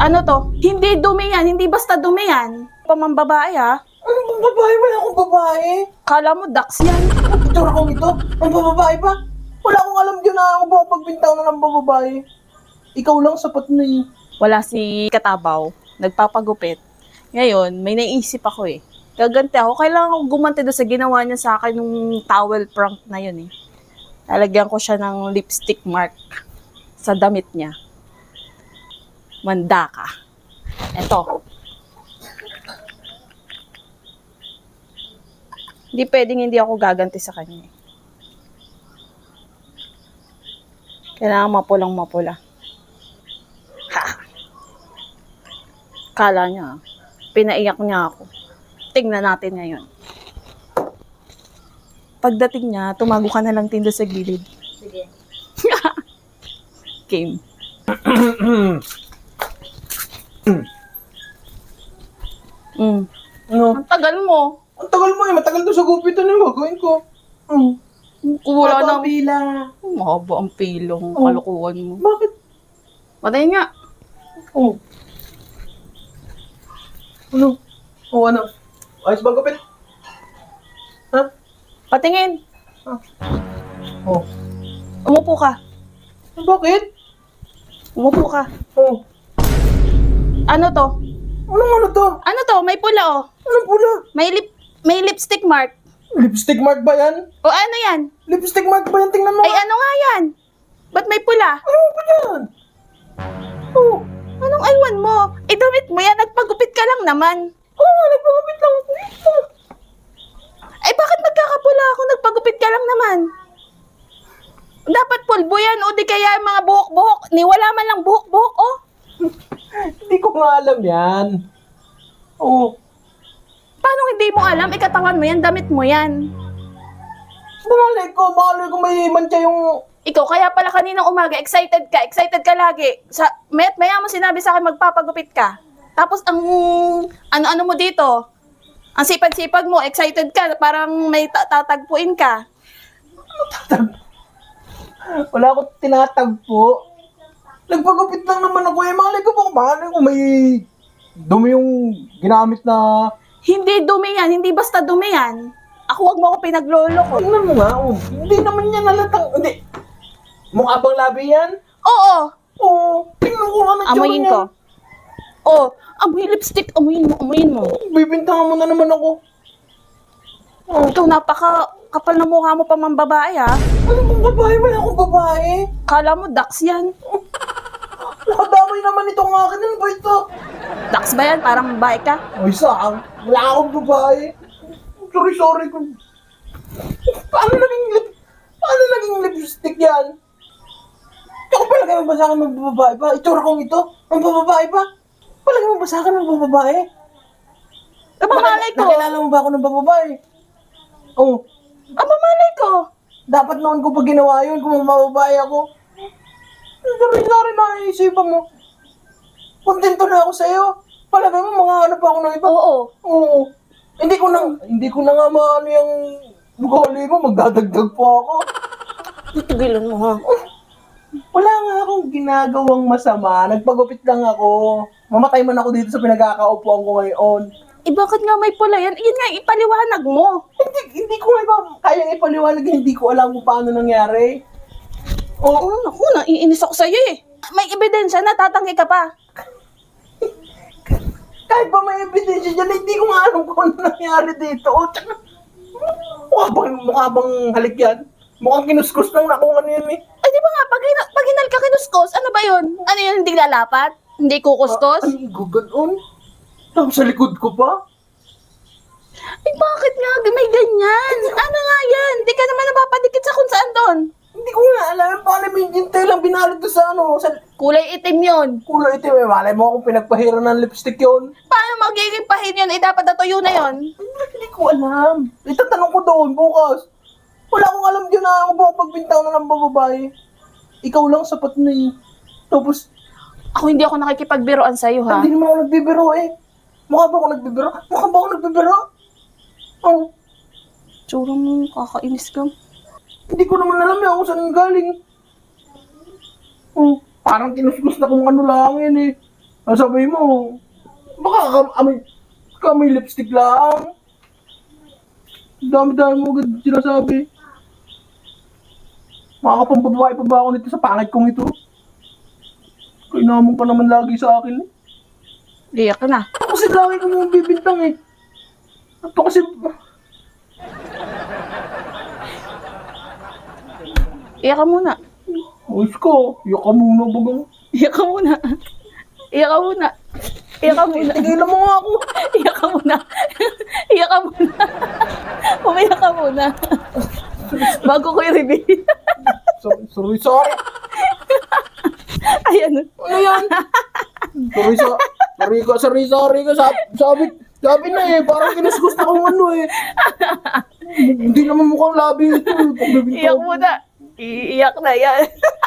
Ano to? Hindi dumi yan. Hindi basta dumi yan. Pamambabae ha. Ano bang babae? Wala akong babae. Kala mo ducks yan. Ang kong ito. Ang bababae pa. Wala akong alam dyan na ako ba pagbintaw na ng bababae. Ikaw lang sapat na eh. Wala si Katabaw. Nagpapagupit. Ngayon, may naisip ako eh. Gaganti ako. Kailangan ko gumanti doon sa ginawa niya sa akin nung towel prank na yun eh. Lalagyan ko siya ng lipstick mark sa damit niya. Mandaka. Eto. Hindi pwedeng hindi ako gaganti sa kanya. Kailangan mapulang mapula. Ha! Kala niya, pinaiyak niya ako. Tingnan natin ngayon. Pagdating niya, tumago ka na lang tindo sa gilid. Sige. Game. mm. Ano? Ang tagal mo. Ang tagal mo eh. Matagal to sa gupit. Ano yung gagawin ko? Hmm. Wala na. Ang pila. Mahaba ang pilong. Oh. Kalukuhan mo. Bakit? Patay nga. Oh. Ano? Oh, ano? Ayos ba gupit? Ha? Patingin. Oh. Umupo ka. Bakit? Umupo ka. Oh. Ano to? Anong ano to? Ano to? May pula oh. Anong pula? May lip may lipstick mark. Lipstick mark ba yan? O ano yan? Lipstick mark ba yan? Tingnan mo. Ay ano nga yan? Ba't may pula? Ano ba yan? Oh. Anong aywan mo? Eh damit mo yan, nagpagupit ka lang naman. Oo, oh, nagpagupit lang ako. Ay bakit nagkakapula ako? Nagpagupit ka lang naman. Dapat pulbo yan o di kaya mga buhok-buhok. Ni wala man lang buhok-buhok oh. Hindi ko nga alam yan. Oh. Paano hindi mo alam? Ikatawan mo yan, damit mo yan. Malay ko, malay ko may mantya yung... Ikaw, kaya pala kaninang umaga, excited ka, excited ka lagi. Sa, met, maya mo sinabi sa akin magpapagupit ka. Tapos ang, ano-ano mo dito, ang sipag-sipag mo, excited ka, parang may ta- tatagpuin ka. Wala akong tinatagpo. Nagpagupit lang naman ako eh. Malay ko po, malay ko may dumi yung ginamit na... Hindi dumi yan, hindi basta dumi yan. Ako wag mo ako pinaglolo ko. Tingnan mo nga, oh. Hindi naman yan nalatang... Hindi. Mukha bang labi yan? Oo, Oo. Tingnan ko nga na amoyin ko. Oh, amoy lipstick, amoyin mo, amoyin mo. Bibintangan mo na naman ako. Oh. Ikaw, napaka kapal na mukha mo pa mang babae ha. Ano bang babae? Wala akong babae. Kala mo, ducks yan. Nakadamay naman itong akin. Ano ba ito? Ducks ba yan? Parang babae ka? Ay, saan? Wala akong babae. Sorry, sorry. kung- Paano naging lip... Paano naging lipstick yan? Ako palagay mo ba sa akin magbababae pa? Itsura kong ito? Magbababae pa? Palagay mo ba sa akin magbababae? Mamalay ko. Nakilala mo ba ako ng bababae? Oo. Oh, mamalay ko. dapat noon ko pa ginawa yun kung mababae ako. Sorry, sorry, naisipan mo. Kontento na ako sa'yo. Palagay mo, mga ano pa ako ng iba. Oo. Oo. Hindi ko na, hindi ko na nga maano yung bugali mo, magdadagdag pa ako. Titigilan mo ha. Wala nga akong ginagawang masama. Nagpagupit lang ako. Mamatay man ako dito sa pinagkakaupuan ko ngayon. Eh, bakit nga may pula yan? Yun nga, ipaliwanag mo. Hindi, hindi ko nga ba kayang ipaliwanag, hindi ko alam kung paano nangyari. Oo, naku, naiinis ako sa'yo eh. May ebidensya na, tatanggi ka pa. Kahit ba may ebidensya dyan, hindi ko nga alam kung ano nangyari dito. O, tsaka, mukha bang, mukha bang halik yan? Mukhang kinuskus lang na kung ano yun eh. Ay, di ba nga, pag, hina- pag hinal ka kinuskos, ano ba yun? Ano yun, hindi lalapat? Hindi kukustos? Ay, gaganon. Tapos sa likod ko pa. Ay, bakit nga may ganyan? Ano nga yan? Hindi ka naman napapadikit sa kung saan doon. Hindi ko nga alam. Paano may gintel lang binalot ko sa ano, sa Kulay itim yun. kulay itim. Eh, malay mo kung pinagpahira ng lipstick yun. Paano magiging pahin yun? Eh, dapat natuyo na yun. Hindi ko alam. Itatanong ko doon bukas. Wala akong alam dyan na ako ba pagbintaw na ng bababae. Ikaw lang sapat na eh. Tapos, Ako hindi ako nakikipagbiroan sa'yo, ha? hindi naman ako nagbibiro eh. Mukha ba ako nagbibiro? Mukha ba ako nagbibiro? Oh, Tsura mo, kakainis ka. Hindi ko naman alam yan kung saan galing. Oh, parang kinuskus na kung ano lang yan eh. Ang sabi mo, baka amoy, kami lipstick lang. Dami-dami mo agad sinasabi. Makakapambabae pa ba ako nito sa pangit kong ito? Kainamon pa naman lagi sa akin. eh. Iyak ka na. Ito kasi lagi ko mong bibintang eh. Ito kasi... Iyak ka muna. Ayos ko, iyak ka muna bagang. Iyak ka muna. Iyak ka muna. Iyak ka muna. Tigilan mo nga ako. Iyak ka muna. Iyak ka muna. Umiyak ka muna. Bago ko i-reveal. Sorry, sorry, sorry. Ayan. Ano yan? Sorry, so, sorry ka, sorry, sorry ka. Sabi, sabi, sabi na eh, parang kinuskus na kung ano eh. Hindi naman mukhang labi ito. Iyak muna. Iiyak na yan.